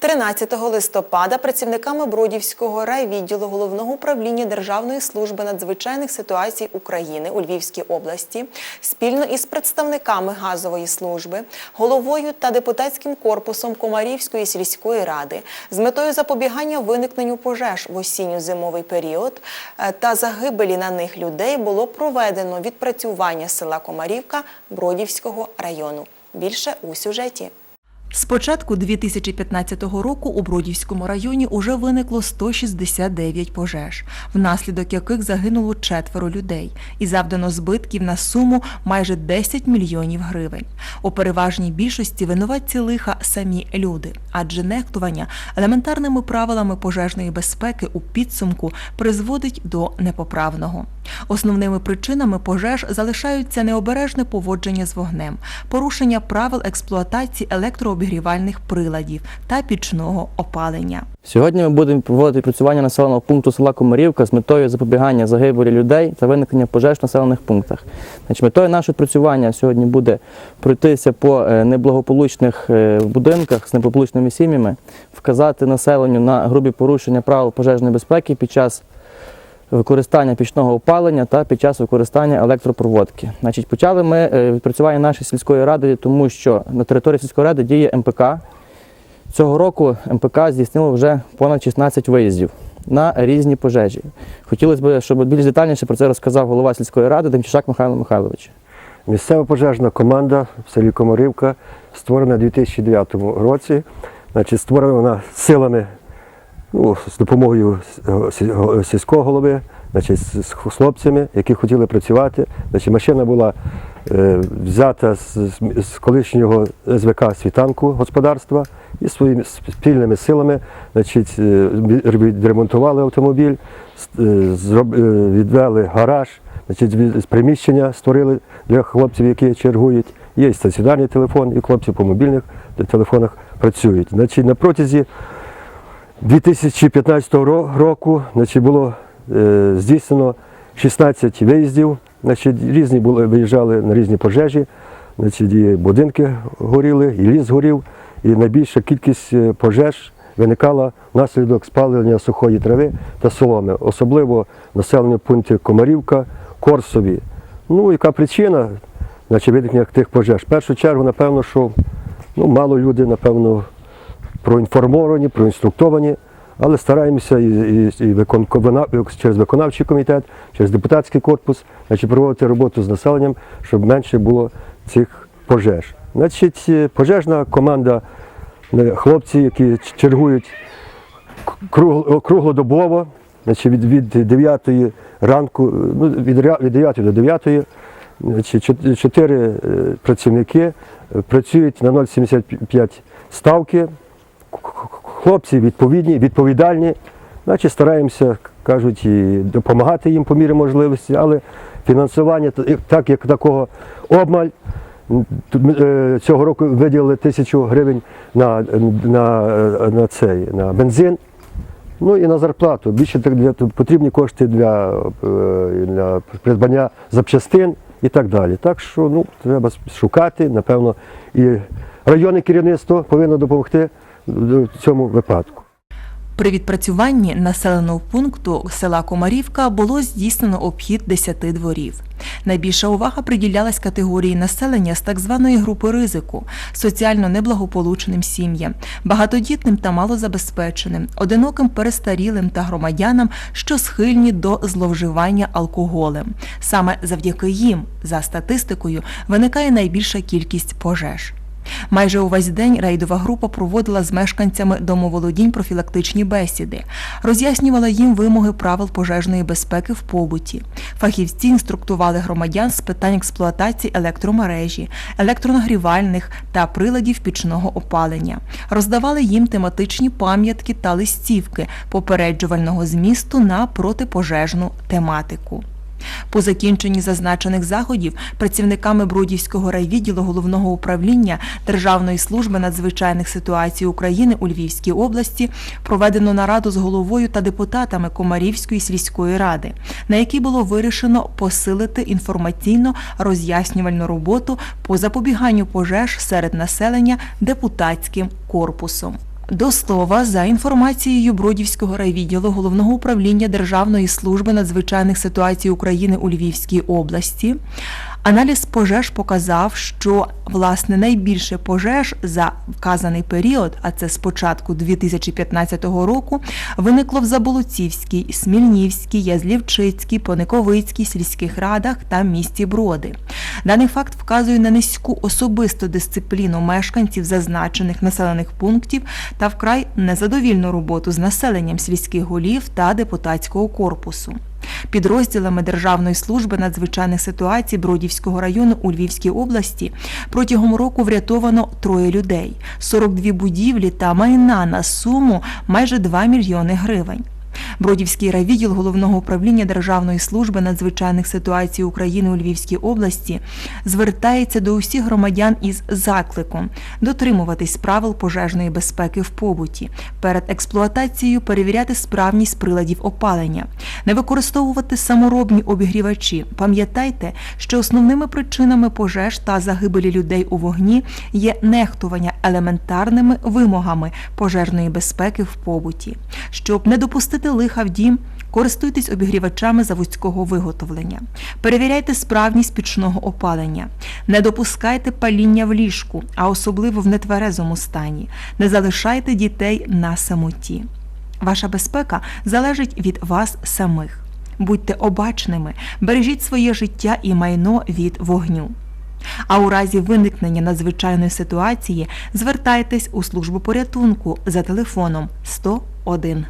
13 листопада працівниками Бродівського райвідділу головного управління Державної служби надзвичайних ситуацій України у Львівській області спільно із представниками газової служби, головою та депутатським корпусом Комарівської сільської ради з метою запобігання виникненню пожеж в осінньо-зимовий період е, та загибелі на них людей було проведено відпрацювання села Комарівка Бродівського району. Більше у сюжеті. З початку 2015 року у Бродівському районі уже виникло 169 пожеж, внаслідок яких загинуло четверо людей і завдано збитків на суму майже 10 мільйонів гривень. У переважній більшості винуватці лиха самі люди, адже нехтування елементарними правилами пожежної безпеки у підсумку призводить до непоправного. Основними причинами пожеж залишаються необережне поводження з вогнем, порушення правил експлуатації електрообігрівальних приладів та пічного опалення. Сьогодні ми будемо проводити працювання населеного пункту села Комарівка з метою запобігання загибелі людей та виникнення пожеж в населених пунктах. Значить, метою нашого працювання сьогодні буде пройтися по е, неблагополучних е, будинках з неблагополучними сім'ями, вказати населенню на грубі порушення правил пожежної безпеки під час використання пічного опалення та під час використання електропроводки. Значить, почали ми е, відпрацювання нашої сільської ради, тому що на території сільської ради діє МПК. Цього року МПК здійснило вже понад 16 виїздів на різні пожежі. Хотілося б, щоб більш детальніше про це розказав голова сільської ради Демчишак Михайло Михайлович. Місцева пожежна команда в селі Комарівка створена у 2009 році. Значить, створена вона силами ну, з допомогою сільського голови, значить, з хлопцями, які хотіли працювати. Значить, машина була е, взята з, з- колишнього СВК світанку господарства і своїми спільними силами значить, е, відремонтували автомобіль, е, зроб- е, відвели гараж, значить, приміщення створили для хлопців, які чергують. Є стаціонарний телефон, і хлопці по мобільних телефонах працюють. Значить, на протязі 2015 року значить, було е, здійснено 16 виїздів. Значить, різні були, виїжджали на різні пожежі. Значить, і будинки горіли, і ліс горів. І найбільша кількість е, пожеж виникала внаслідок спалення сухої трави та соломи, особливо в населеному пункті Комарівка, Корсові. Ну, яка причина значить, виникнення тих пожеж? В першу чергу, напевно, що ну, мало люди, напевно, проінформовані, проінструктовані, але стараємося і, і, і викон, через виконавчий комітет, через депутатський корпус значить, проводити роботу з населенням, щоб менше було цих пожеж. Значить, е, пожежна команда, е, хлопці, які чергують круглодобово, значить, від, від 9 ранку, ну, від, від 9 до 9, значить, чотири е, працівники е, працюють на 0,75 ставки. Хлопці відповідні, відповідальні, значить стараємося, кажуть, і допомагати їм по мірі можливості, але фінансування, так як такого обмаль, е, цього року виділили тисячу гривень на, на, е, на, цей, на бензин. Ну і на зарплату. Більше для потрібні кошти для, е, для придбання запчастин і так далі. Так що ну, треба шукати, напевно, і районне керівництво повинно допомогти в цьому випадку. При відпрацюванні населеного пункту села Комарівка було здійснено обхід 10 дворів. Найбільша увага приділялась категорії населення з так званої групи ризику, соціально неблагополучним сім'ям, багатодітним та малозабезпеченим, одиноким перестарілим та громадянам, що схильні до зловживання алкоголем. Саме завдяки їм, за статистикою, виникає найбільша кількість пожеж. Майже увесь день рейдова група проводила з мешканцями домоволодінь профілактичні бесіди, роз'яснювала їм вимоги правил пожежної безпеки в побуті. Фахівці інструктували громадян з питань експлуатації електромережі, електронагрівальних та приладів пічного опалення. Роздавали їм тематичні пам'ятки та листівки попереджувального змісту на протипожежну тематику. По закінченні зазначених заходів працівниками Бродівського райвідділу головного управління Державної служби надзвичайних ситуацій України у Львівській області проведено нараду з головою та депутатами Комарівської сільської ради, на якій було вирішено посилити інформаційно-роз'яснювальну роботу по запобіганню пожеж серед населення депутатським корпусом. До слова, за інформацією Бродівського райвідділу Головного управління Державної служби надзвичайних ситуацій України у Львівській області, аналіз пожеж показав, що власне найбільше пожеж за вказаний період, а це з початку 2015 року, виникло в Заболоцівській, Смільнівській, Язлівчицькій, Пониковицькій сільських радах та місті Броди. Даний факт вказує на низьку особисту дисципліну мешканців зазначених населених пунктів та вкрай незадовільну роботу з населенням сільських голів та депутатського корпусу. Підрозділами Державної служби надзвичайних ситуацій Бродівського району у Львівській області протягом року врятовано троє людей, 42 будівлі та майна на суму майже 2 мільйони гривень. Бродівський райвідділ головного управління Державної служби надзвичайних ситуацій України у Львівській області звертається до усіх громадян із закликом дотримуватись правил пожежної безпеки в побуті, перед експлуатацією перевіряти справність приладів опалення, не використовувати саморобні обігрівачі. Пам'ятайте, що основними причинами пожеж та загибелі людей у вогні є нехтування елементарними вимогами пожежної безпеки в побуті. Щоб не допустити лиха в дім, користуйтесь обігрівачами заводського виготовлення. Перевіряйте справність пічного опалення. Не допускайте паління в ліжку, а особливо в нетверезому стані. Не залишайте дітей на самоті. Ваша безпека залежить від вас самих. Будьте обачними, бережіть своє життя і майно від вогню. А у разі виникнення надзвичайної ситуації звертайтесь у службу порятунку за телефоном 101.